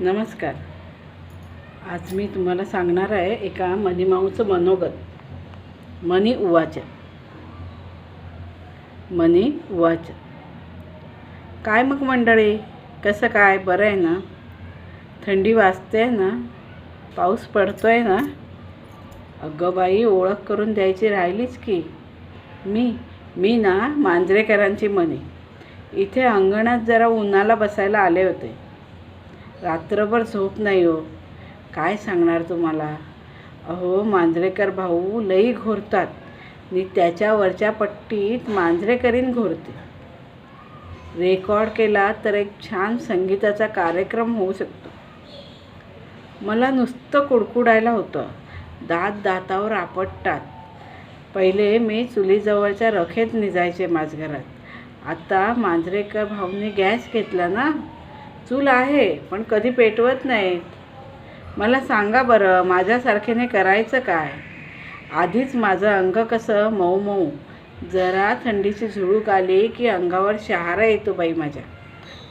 नमस्कार. आज मी तुम्हाला सांगणार आहे एका मनीमाऊचं मनोगत. मनी उवाच. मनी उवाच. काय मग मंडळी? कसं काय? बरं आहे ना? थंडी वाजते ना? पाऊस पडतो आहे ना? अगं बाई ओळख करून द्यायची राहिलीच की. मी मी ना मांजरेकरांची मनी. इथे अंगणात जरा उन्हाला बसायला आले होते. रात्रभर झोप नाही हो. काय सांगणार तुम्हाला? अहो मांजरेकर भाऊ लई घोरतात. मी त्याच्यावरच्या पट्टीत मांजरेकरीन घोरते. रेकॉर्ड केला तर एक छान संगीताचा कार्यक्रम होऊ शकतो. मला नुसतं कुडकुडायला होतं. दात दातावर आपटतात. पहिले मी चुलीजवळच्या रखेत निजायचे माझघरात आता मांजरेकर भाऊने गॅस घेतला ना? चूल आहे पण कधी पेटवत नाहीत मला सांगा बरं माझ्यासारखेने करायचं काय? आधीच माझं अंग कसं मऊ मऊ जरा थंडीची झुळूक आली की अंगावर शहारा येतो बाई माझ्या.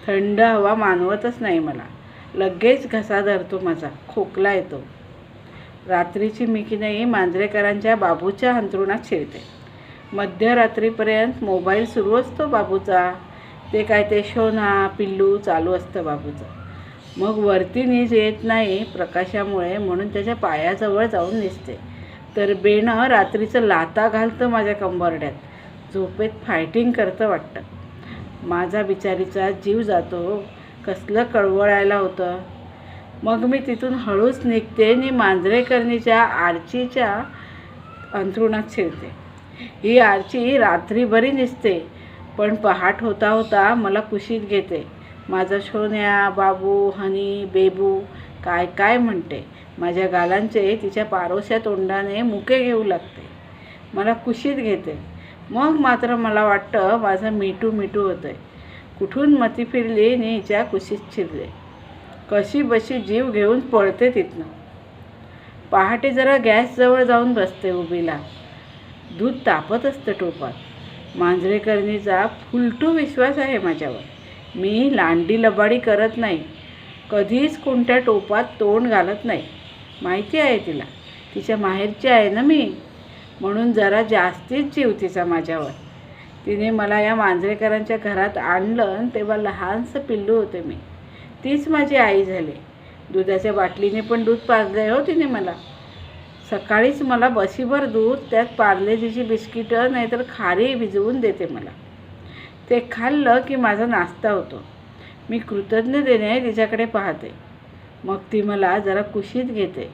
थंड हवा मानवतच नाही मला. लगेच घसा धरतो माझा खोकला येतो. रात्रीची मी की नाही मांजरेकरांच्या बाबूच्या अंथरुणात शिरते. मध्यरात्रीपर्यंत मोबाईल सुरू असतो बाबूचा. ते काय ते शोना पिल्लू चालू असतं बाबूचं. मग वरती नीज येत नाही प्रकाशामुळे म्हणून त्याच्या पायाजवळ जाऊन दिसते तर बेणं रात्रीचं लाता घालतं माझ्या कंबरड्यात. झोपेत फायटिंग करतं वाटतं. माझा बिचारीचा जीव जातो. कसलं कळवळायला होतं. मग मी तिथून हळूच निघते आणि मांजरेकरणीच्या आरचीच्या अंथरुणात शिरते. ही आरची रात्रीभरी निसते. दिसते पण पहाट होता होता मला कुशीत घेते. माझा शोन्या बाबू हनी बेबू काय काय म्हणते. माझ्या गालांचे तिच्या पारोश्या तोंडाने मुके घेऊ लागते. मला कुशीत घेते. मग मात्र मला वाटतं माझं मिठू मिठू होतं आहे कुठून मती फिरली आणि हिच्या कुशीत शिरले कशी बशी जीव घेऊन पळते तिथनं. पहाटे जरा गॅसजवळ जाऊन बसते उभीला. दूध तापत असतं टोपात. मांजरेकरणीचा फुलटू विश्वास आहे माझ्यावर. मी लांडी लबाडी करत नाही. कधीच कोणत्या टोपात तोंड घालत नाही. माहिती आहे तिला. तिच्या माहेरची आहे ना मी? म्हणून जरा जास्तीच जीव तिचा माझ्यावर. तिने मला या मांजरेकरांच्या घरात आणलं आणि तेव्हा लहानसं पिल्लू होते मी. तीच माझी आई झाली. दुधाच्या बाटलीने पण दूध पाजलं हो तिने मला. सकाळीच मला बशीभर दूध त्यात पार्लेजीची बिस्किटं नाहीतर खारी भिजवून देते मला. ते खाल्लं की माझा नाश्ता होतो. मी कृतज्ञतेने तिच्याकडे पाहते. मग ती मला जरा कुशीत घेते.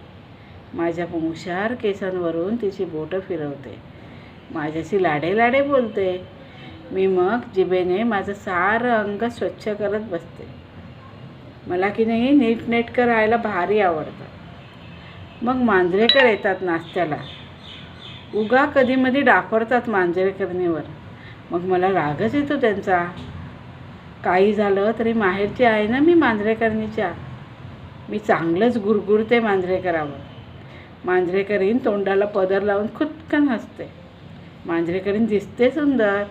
माझ्या हुशार केसांवरून तिची बोटं फिरवते. माझ्याशी लाडे लाडे बोलते. मी मग जिभेने माझं सारं अंग स्वच्छ करत बसते. मला की नाही नीटनेटकं राहायला भारी आवडतं. मग मांजरेकर येतात नाश्त्याला. उगा कधीमधी डाफरतात मांजरेकरणीवर. मग मला रागच येतो त्यांचा. काही झालं तरी माहेरची आहे ना मी मांजरेकरणीच्या. मी चांगलंच गुरगुरते मांजरेकरावर. मांजरेकरीन तोंडाला पदर लावून खुदकन हसते. मांजरेकरीन दिसते सुंदर.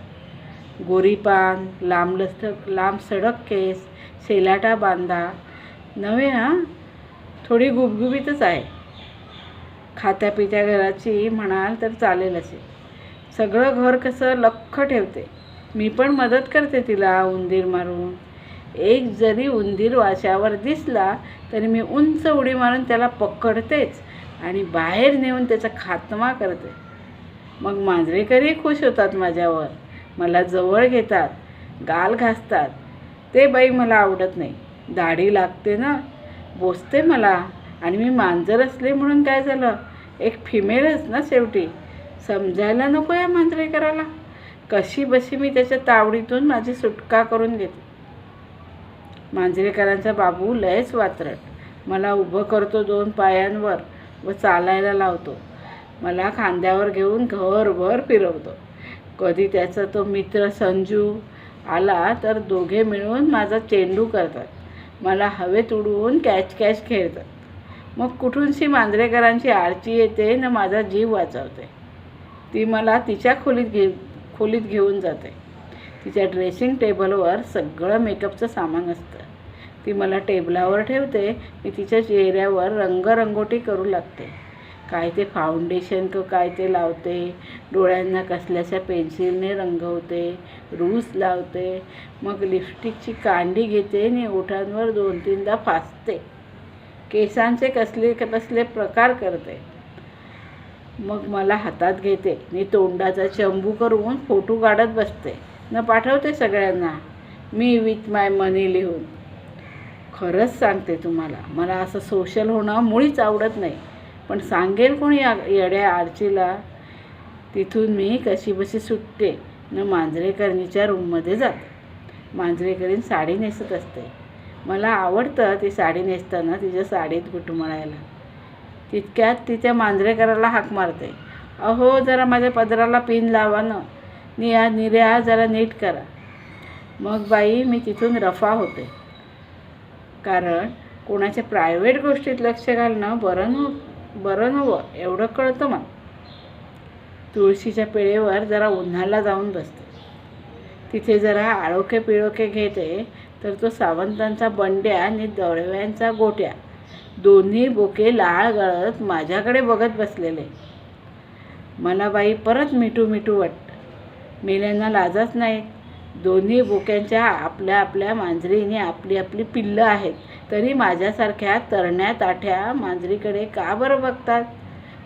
गोरीपान लांबलस्त लांब सडक केस शेलाटा बांधा. नव्हे हां? थोडी गुबगुबीतच आहे. खात्यापित्या घराची म्हणाल तर चालेल असे. सगळं घर कसं लख्ख ठेवते. मी पण मदत करते तिला उंदीर मारून. एक जरी उंदीर वाशावर दिसला तरी मी उंच उडी मारून त्याला पकडतेच आणि बाहेर नेऊन त्याचा खात्मा करते. मग मांजरेकरही खुश होतात माझ्यावर. मला जवळ घेतात. गाल घासतात. ते बाई मला आवडत नाही. दाढी लागते ना. बोसते मला. आणि मी मांजर असले म्हणून काय झालं? एक फिमेलच ना शेवटी. समजायला नको या मांजरेकराला. कशी बशी मी त्याच्या तावडीतून माझी सुटका करून घेते. मांजरेकरांचा बाबू लयच वात्रट. मला उभं करतो दोन पायांवर व चालायला लावतो. मला खांद्यावर घेऊन घरभर फिरवतो. कधी त्याचा तो मित्र संजू आला तर दोघे मिळून माझा चेंडू करतात. मला हवेत उडवून कॅच कॅच खेळतात. मग कुठूनशी मांजरेकरांची आरची येते न माझा जीव वाचवते. ती मला तिच्या खोलीत घे खोलीत घेऊन जाते. तिच्या ड्रेसिंग टेबलवर सगळं मेकअपचं सामान असतं. ती मला टेबलावर ठेवते मी तिच्या चेहऱ्यावर रंगरंगोटी करू लागते. काय ते फाउंडेशन क काय ते लावते डोळ्यांना कसल्याच्या पेन्सिलने रंगवते रूस लावते मग लिपस्टिकची कांडी घेते आणि ओठांवर दोन तीनदा फासते. केसांचे कसले कसले प्रकार करते. मग मला हातात घेते. मी तोंडाचा चंबू करून फोटो काढत बसते. न पाठवते सगळ्यांना. मी विथ माय मनी लिहून. खरंच सांगते तुम्हाला मला असं सोशल होणं मुळीच आवडत नाही. पण सांगेल कोणी या येड्या आरचीला? तिथून मी कशी बशी सुटते. न मांजरेकरणीच्या रूममध्ये जाते. मांजरेकरीण साडी नेसत असते. मला आवडतं ती साडी नेसताना तिच्या साडीत गुटमळायला तितक्यात तिच्या मांजरेकराला हाक मारते. अहो जरा माझ्या पदराला पिन लावा ना. निया निर्या जरा नीट करा. मग बाई मी तिथून रफा होते. कारण कोणाच्या प्रायव्हेट गोष्टीत लक्ष घालणं बरं नव बरं नवं एवढं कळतं मग तुळशीच्या पिळेवर जरा उन्हाला जाऊन बसते. तिथे जरा आळोखे पिळोखे घेते तर तो सावंतांचा बंड्या आणि दळव्यांचा गोट्या. दोन्ही बोके लाळ गळत माझ्याकडे बघत बसलेले. मला बाई परत मिठू मिठू वाट. मेल्यांना लाजच नाही. दोन्ही बोक्यांच्या आपल्या आपल्या मांजरीने आपली आपली पिल्लं आहेत. तरी माझ्यासारख्या तरण्या ताठ्या मांजरीकडे का बरं बघतात?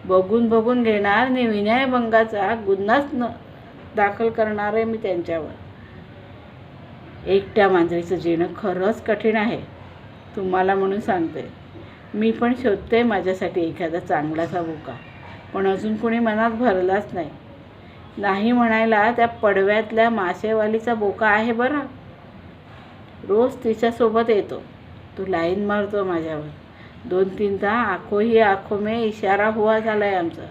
बघून बघून घेणार आणि विनयभंगाचा गुन्हाच न दाखल करणार आहे मी त्यांच्यावर. एकट्या मांजरीचं जीणं खरंच कठीण आहे. तुम्हाला म्हणून सांगते. मी पण शोधते माझ्यासाठी एखादा चांगलासा बोका पण अजून कोणी मनात भरलाच नाही. नाही म्हणायला त्या पडव्यातल्या मासेवालीचा बोका आहे बरं. रोज तिच्यासोबत येतो. तो लाईन मारतो माझ्यावर. दोन तीनदा आखो ही आखो मे इशारा हुआ झाला आहे आमचा.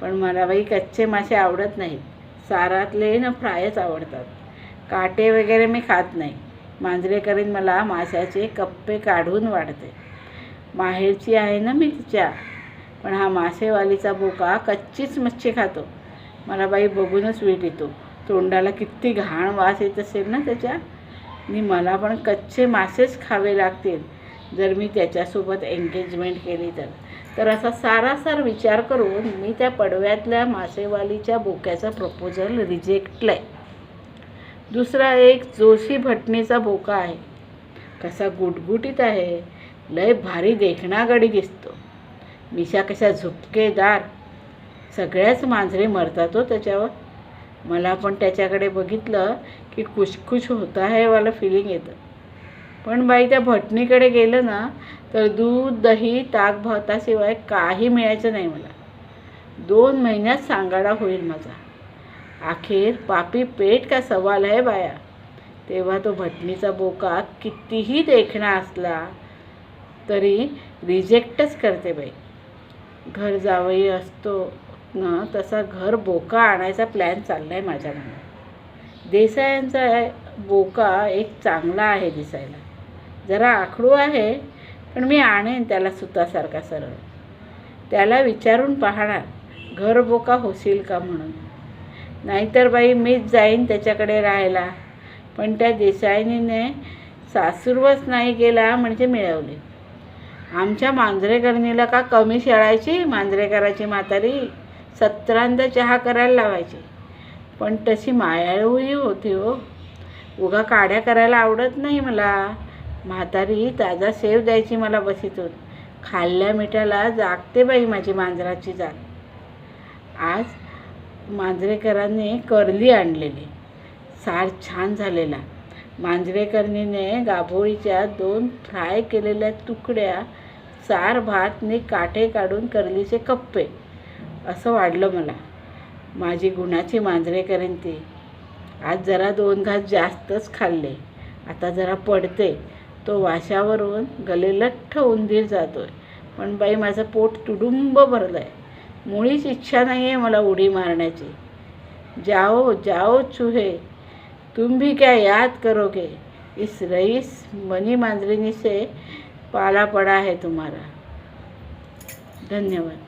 पण मला बाई कच्चे मासे आवडत नाहीत. सारातले ना फ्रायच आवडतात. काटे वगैरे मी खात नाही. मांजरेकरीन मला माशाचे कप्पे काढून वाढते. माहेरची आहे ना मी तिच्या पण हा मासेवालीचा बोका कच्चीच मच्छी खातो. मला बाई बघूनच वीट येतो. तोंडाला किती घाण वास येत असेल ना त्याच्या? आणि मला पण कच्चे मासेच खावे लागतील जर मी त्याच्यासोबत एंगेजमेंट केली तर. तर असा सारासार विचार करून मी त्या पडव्यातल्या मासेवालीच्या बोक्याचं प्रपोजल रिजेक्टलं आहे दुसरा एक जोशी भटणीचा बोका आहे. कसा गुटगुटीत आहे. लय भारी देखणागडी दिसतो. मिशा कशा झुपकेदार. सगळ्याच मांजरे मरतात हो त्याच्यावर. मला पण त्याच्याकडे बघितलं की खुशखुश होता आहे मला फिलिंग येतं. पण बाई त्या भटणीकडे गेलं ना तर दूध दही ताक भाताशिवाय काही मिळायचं नाही मला. दोन महिन्यात सांगाडा होईल माझा. आखिर पापी पेट का सवाल आहे बाया. तेव्हा तो भटणीचा बोका कितीही देखणा असला तरी रिजेक्टच करते बाई. घर जावई असतो ना तसा घर बोका आणायचा प्लॅन चालला आहे माझ्या मनात. देसायांचा बोका एक चांगला आहे दिसायला. जरा आखडू आहे पण मी आणेन त्याला सुतासारखा सरळ. त्याला विचारून पाहणार घर बोका होशील का म्हणून. नाहीतर बाई मीच जाईन त्याच्याकडे राहायला. पण त्या देसाईनीने सासूरवच नाही केला म्हणजे मिळवले. आमच्या मांजरेकरणीला का कमी शेळायची? मांजरेकराची म्हातारी सतरांदा चहा करायला लावायची. पण तशी मायाळूही होती हो. उगा काड्या करायला आवडत नाही मला. म्हातारी ताजा सेव द्यायची मला बसीतून. खाल्ल्या मिठाला जागते बाई माझी मांजराची जात. आज मांजरेकरांनी करली आणलेली. सार छान झालेला. मांजरेकरणीने गाभोळीच्या दोन फ्राय केलेल्या तुकड्या सार भातने काठे काढून करलीचे कप्पे. असं वाढलं मला. माझी गुणाची मांजरेकरीन ती आज जरा दोन घास जास्तच खाल्ले. आता जरा पडते. तो वाशावरून गलेलठ्ठ उंदीर जातोय. पण बाई माझं पोट तुडुंब भरलं आहे मुळीच इच्छा नाही आहे मला उडी मारण्याची. जाओ जाओ चूहे तुम भी क्या याद करोगे? इस रईस मनी मांजरीनी से पाला पड़ा है तुम्हारा. धन्यवाद.